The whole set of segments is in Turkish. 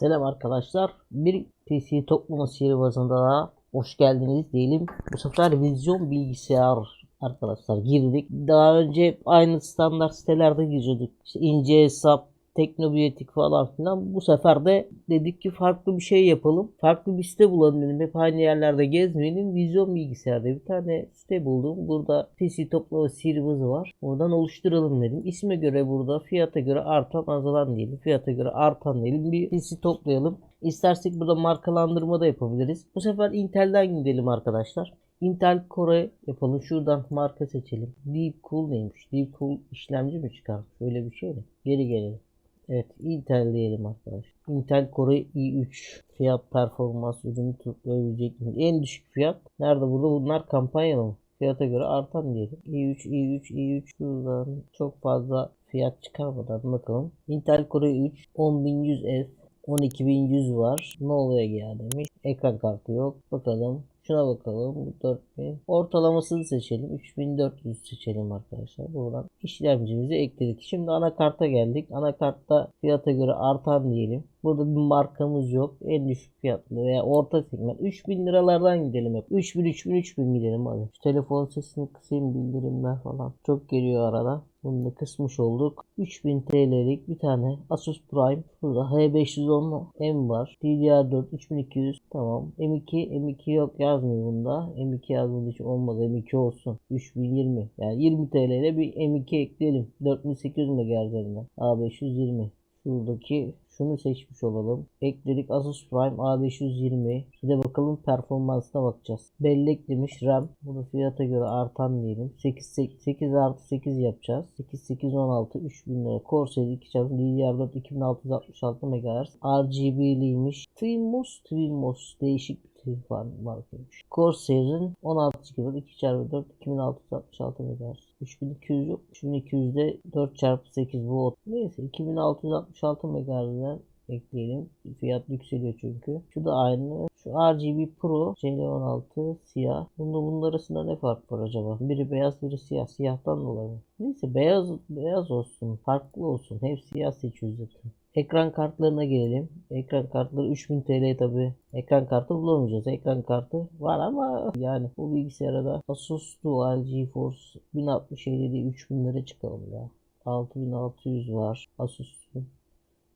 Selam arkadaşlar. Bir PC toplama sihirbazında daha hoş geldiniz diyelim. Bu sefer vizyon bilgisayar arkadaşlar girdik. Daha önce aynı standart sitelerde giriyorduk. İşte ince hesap, teknobiyotik falan filan. Bu sefer de dedik ki farklı bir şey yapalım. Farklı bir site bulalım dedim. Hep aynı yerlerde gezmeyelim. Vizyon bilgisayarda bir tane site buldum. Burada PC toplama sihirbazı var. Oradan oluşturalım dedim. İsme göre burada fiyata göre artan azalan diyelim. Fiyata göre artan diyelim. Bir PC toplayalım. İstersek burada markalandırma da yapabiliriz. Bu sefer Intel'den gidelim arkadaşlar. Intel Core yapalım. Şuradan marka seçelim. Deep Cool neymiş? Deep Cool işlemci mi çıkarmış? Öyle bir şey mi? Geri gelelim. Evet Intel diyelim arkadaşlar. Intel Core i3 fiyat performans ürünü tutulabilecek mi? En düşük fiyat. Nerede burada? Bunlar kampanyalı mı? Fiyata göre artan diyelim. i3 i3 i3 şuradan çok fazla fiyat çıkarmadan bakalım. Intel Core i3 10100F 12100 var. Ne oluyor ya demiş. Ekran kartı yok. Bakalım. Şuna bakalım. Bu 4000. Ortalamasını seçelim. 3400 seçelim arkadaşlar. Buradan işlemcimizi ekledik. Şimdi anakarta geldik. Anakartta fiyata göre artan diyelim. Burada bir markamız yok. En düşük fiyatlı veya orta segment. 3000 liralardan gidelim hep. 3000 3000 3000 gidelim hadi. Şu telefon sesini kısayım bildirimler falan. Çok geliyor arada. Bunu da kısmış olduk. 3000 TL'lik bir tane Asus Prime. Burada H510 M var. DDR4 3200. Tamam. M2 M2 yok yazmıyor bunda. M2 yazmadığı için olmadı. M2 olsun. 3020. Yani 20 TL ile bir M2 ekleyelim. 4800 MHz'den. A520. Şuradaki şunu seçmiş olalım. Ekledik Asus Prime A520. Bir de bakalım performansına bakacağız. Bellek demiş RAM. Bunu fiyata göre artan diyelim. 8, 8, 8 artı 8 yapacağız. 8 8 16 3000 lira. Corsair 2 çarpı DDR4 2666 MHz. RGB'liymiş. Twinmos Twinmos değişik tip var markaymış. Corsair'in 16 GB 2 çarpı 4 2666 MHz. 3200 yok. 3200'de 4 çarpı 8 bu. Neyse 2666 MHz'den ekleyelim. Fiyat yükseliyor çünkü. Şu da aynı. Şu RGB Pro CL16 siyah. Bunda bunun arasında ne fark var acaba? Biri beyaz biri siyah. Siyahtan dolayı. Neyse beyaz beyaz olsun. Farklı olsun. Hep siyah seçiyoruz zaten. Ekran kartlarına gelelim. Ekran kartları 3000 TL tabi. Ekran kartı bulamayacağız. Ekran kartı var ama yani bu bilgisayara da Asus Dual GeForce 1060 değil 3000 lira çıkalım ya. 6600 var. Asus'un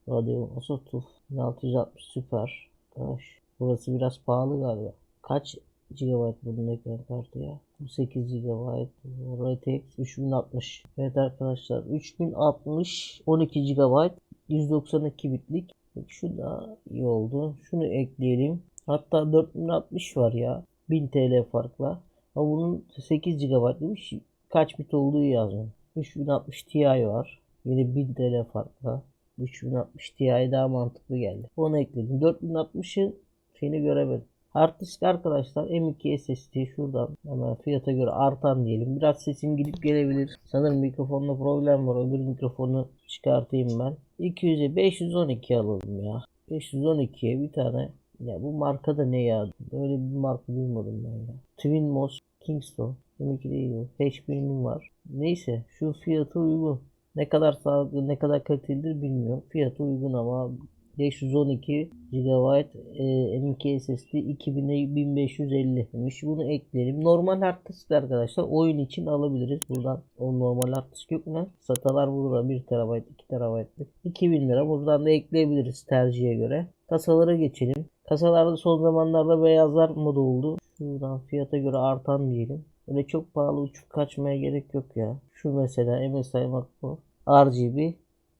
Radeon Asus TUF 1660 süper. Kaç? Burası biraz pahalı galiba. Kaç GB bunun ekran kartı ya? Bu 8 GB. RTX 3060. Evet arkadaşlar 3060 12 GB 192 bitlik. Şu da iyi oldu. Şunu ekleyelim. Hatta 4060 var ya. 1000 TL farkla. Ama bunun 8 GB demiş. Kaç bit olduğu yazmıyor. 3060 Ti var. Yine 1000 TL farkla. 3060 Ti daha mantıklı geldi. Onu ekledim. 4060'ın şeyini göremedim. Hard disk arkadaşlar M2 SSD şuradan hemen fiyata göre artan diyelim. Biraz sesim gidip gelebilir. Sanırım mikrofonda problem var. Öbür mikrofonu çıkartayım ben. 200'e 512 alalım ya. 512'ye bir tane. Ya bu marka da ne ya? Böyle bir marka duymadım ben ya. Twinmos Kingston. M2 değil bu. HP'nin var. Neyse şu fiyatı uygun. Ne kadar sağlıklı ne kadar kalitelidir bilmiyorum. Fiyatı uygun ama 512 GB e, M2 SSD 2000'e 1550 demiş. Bunu ekleyelim. Normal hard disk arkadaşlar oyun için alabiliriz. Buradan o normal hard disk yok mu? Satalar burada 1 TB 2 TB'lık 2000 lira. Buradan da ekleyebiliriz tercihe göre. Kasalara geçelim. Kasalarda son zamanlarda beyazlar moda oldu. Şuradan fiyata göre artan diyelim. Öyle çok pahalı uçup kaçmaya gerek yok ya. Şu mesela MSI Makro RGB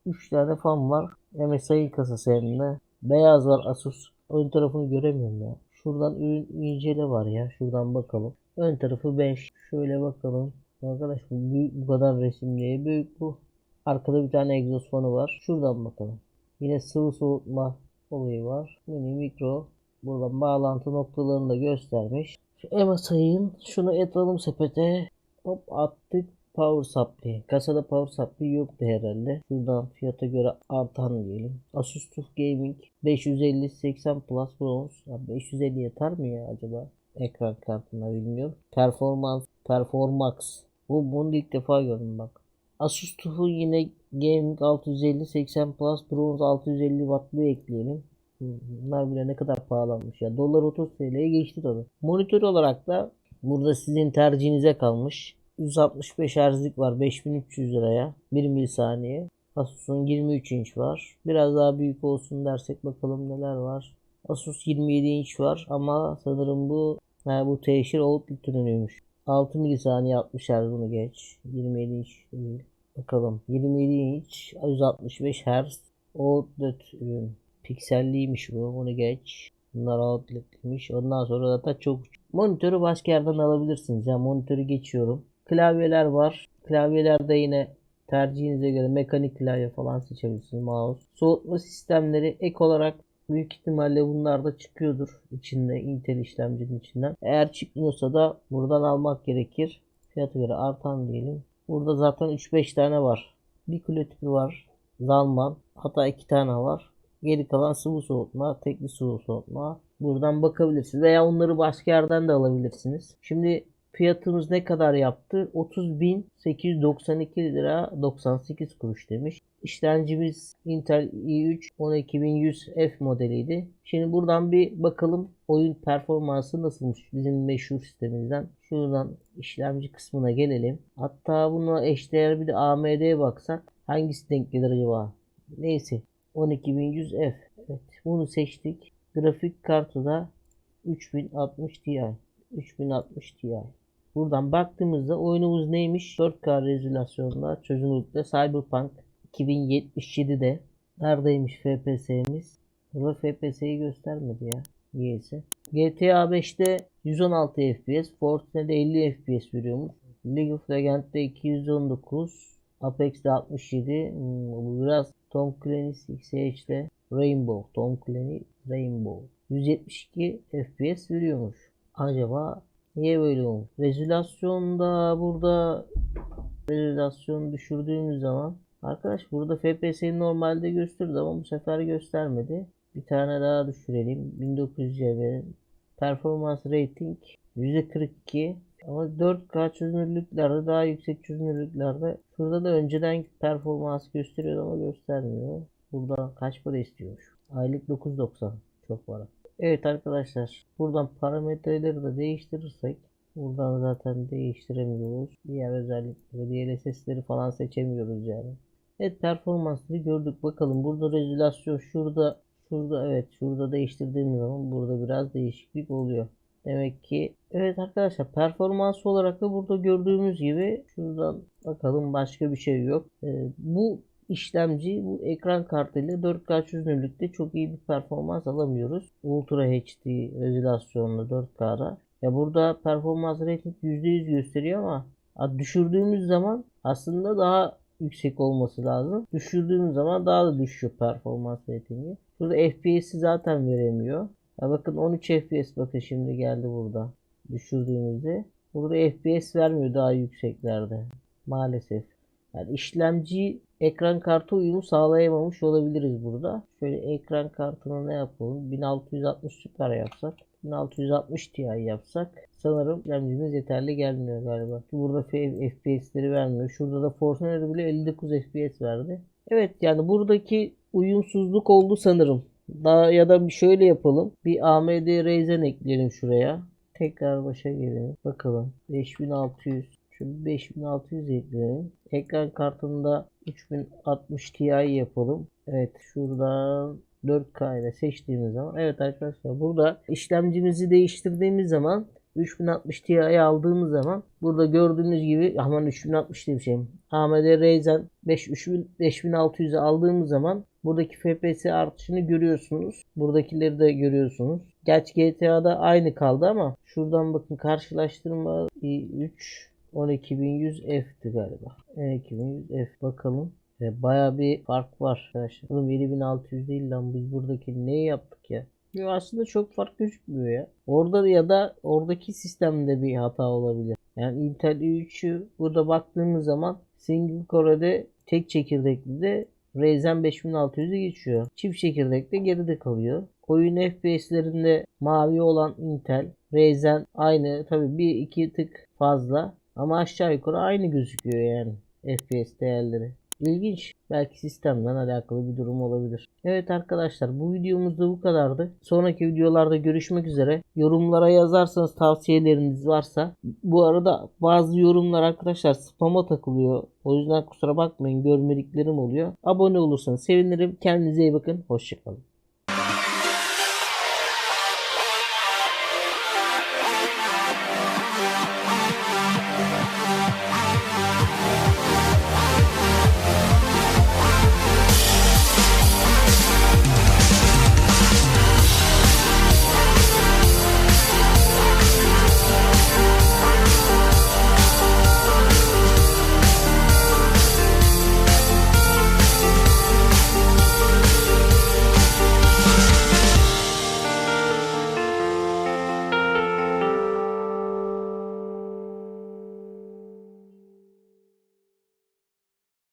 3 tane fan var. MSI kasası hem de. Beyaz var Asus. Ön tarafını göremiyorum ya. Şuradan ürün incele var ya. Şuradan bakalım. Ön tarafı 5. Şöyle bakalım. Arkadaş bu, büyük, bu kadar resimliğe büyük bu. Arkada bir tane egzoz fanı var. Şuradan bakalım. Yine sıvı soğutma olayı var. Mini mikro. Buradan bağlantı noktalarını da göstermiş. Şu MSI'ın şunu etalım sepete. Hop attık. Power supply. Kasada power supply yoktu herhalde. Şuradan fiyata göre artan diyelim. Asus TUF Gaming 550 80 Plus Bronze. Ya 550 yeter mi ya acaba? Ekran kartına bilmiyorum. Performans Performax. Bu bunu ilk defa gördüm bak. Asus TUF'u yine Gaming 650 80 Plus Bronze 650 wattlı ekleyelim. Bunlar bile ne kadar pahalanmış ya. Dolar 30 TL'ye geçti tabi. Monitör olarak da burada sizin tercihinize kalmış. 165 Hz'lik var 5300 liraya. 1 milisaniye. Asus'un 23 inç var. Biraz daha büyük olsun dersek bakalım neler var. Asus 27 inç var ama sanırım bu ha, bu teşhir output ürünüymüş. 6 milisaniye 60 Hz bunu geç. 27 inç değil. Bakalım 27 inç 165 Hz outlet ürün. Pikselliymiş bu onu geç. Bunlar outletliymiş. Ondan sonra zaten çok monitörü başka yerden alabilirsiniz. Yani monitörü geçiyorum. Klavyeler var. Klavyelerde yine tercihinize göre mekanik klavye falan seçebilirsiniz mouse. Soğutma sistemleri ek olarak büyük ihtimalle bunlar da çıkıyordur içinde Intel işlemcinin içinden. Eğer çıkmıyorsa da buradan almak gerekir. Fiyatı göre artan diyelim. Burada zaten 3-5 tane var. Bir kule tipi var. Zalman. Hatta 2 tane var. Geri kalan sıvı soğutma, tekli sıvı soğutma. Buradan bakabilirsiniz. Veya onları başka yerden de alabilirsiniz. Şimdi fiyatımız ne kadar yaptı? 30.892 lira 98 kuruş demiş. İşlemcimiz Intel i3 12100F modeliydi. Şimdi buradan bir bakalım oyun performansı nasılmış bizim meşhur sistemimizden. Şuradan işlemci kısmına gelelim. Hatta buna eşdeğer bir de AMD'ye baksak hangisi denk gelir acaba? Neyse 12100F. Evet bunu seçtik. Grafik kartı da 3060 Ti. 3060 Ti. Buradan baktığımızda oyunumuz neymiş? 4K rezolüsyonda çözünürlükte Cyberpunk 2077'de neredeymiş FPS'miz? Burada FPS'yi göstermedi ya. Niyeyse. GTA 5'te 116 FPS, Fortnite'de 50 FPS veriyormuş. League of Legends'de 219, Apex'de 67. Hmm, bu biraz Tom Clancy XH'de Rainbow, Tom Clancy Rainbow. 172 FPS veriyormuş. Acaba niye böyle olmuş? Rezolüsyonda burada rezolüsyonu düşürdüğümüz zaman Arkadaş burada FPS'yi normalde gösterdi ama bu sefer göstermedi. Bir tane daha düşürelim. 1900 CV performans rating %42 ama 4K çözünürlüklerde daha yüksek çözünürlüklerde şurada da önceden performans gösteriyor ama göstermiyor. Burada kaç para istiyormuş? Aylık 9.90 çok para. Evet arkadaşlar buradan parametreleri de değiştirirsek buradan zaten değiştiremiyoruz. Diğer özellikleri, DLSS'leri falan seçemiyoruz yani. Evet performansları gördük. Bakalım burada rezolüsyon şurada şurada evet şurada değiştirdiğimiz zaman burada biraz değişiklik oluyor. Demek ki evet arkadaşlar performans olarak da burada gördüğümüz gibi şuradan bakalım başka bir şey yok. Ee, bu işlemci bu ekran kartıyla 4K çözünürlükte çok iyi bir performans alamıyoruz. Ultra HD rezolüsyonlu 4K'da. Ya burada performans rating %100 gösteriyor ama düşürdüğümüz zaman aslında daha yüksek olması lazım. Düşürdüğümüz zaman daha da düşüyor performans ratingi. Burada FPS'i zaten veremiyor. Ya bakın 13 FPS bakın şimdi geldi burada. Düşürdüğümüzde. Burada FPS vermiyor daha yükseklerde. Maalesef. Yani işlemci ekran kartı uyumu sağlayamamış olabiliriz burada. Şöyle ekran kartına ne yapalım? 1660 süper yapsak. 1660 Ti yapsak sanırım işlemcimiz yeterli gelmiyor galiba. Burada FPS'leri vermiyor. Şurada da Fortnite'de bile 59 FPS verdi. Evet yani buradaki uyumsuzluk oldu sanırım. Daha ya da şöyle yapalım. Bir AMD Ryzen ekleyelim şuraya. Tekrar başa gelelim. Bakalım. 5600 şu 5600 ekleyelim. Ekran kartında 3060 Ti yapalım. Evet şuradan 4K ile seçtiğimiz zaman evet arkadaşlar burada işlemcimizi değiştirdiğimiz zaman 3060 Ti'yi aldığımız zaman burada gördüğünüz gibi aman 3060 diye bir şey. AMD Ryzen 5 5600'e aldığımız zaman buradaki FPS artışını görüyorsunuz. Buradakileri de görüyorsunuz. Gerçi GTA'da aynı kaldı ama şuradan bakın karşılaştırma 3 12100F'ti galiba. 12100F bakalım. E, Baya bir fark var arkadaşlar. Oğlum 7600 değil lan biz buradaki ne yaptık ya? Yo, aslında çok fark gözükmüyor ya. Orada ya da oradaki sistemde bir hata olabilir. Yani Intel i3'ü burada baktığımız zaman single core'de tek çekirdekli de Ryzen 5600'ü geçiyor. Çift çekirdekte geride kalıyor. Oyun FPS'lerinde mavi olan Intel, Ryzen aynı. Tabi bir iki tık fazla ama aşağı yukarı aynı gözüküyor yani FPS değerleri. İlginç. Belki sistemden alakalı bir durum olabilir. Evet arkadaşlar bu videomuz da bu kadardı. Sonraki videolarda görüşmek üzere. Yorumlara yazarsanız tavsiyeleriniz varsa. Bu arada bazı yorumlar arkadaşlar spama takılıyor. O yüzden kusura bakmayın görmediklerim oluyor. Abone olursanız sevinirim. Kendinize iyi bakın. Hoşçakalın.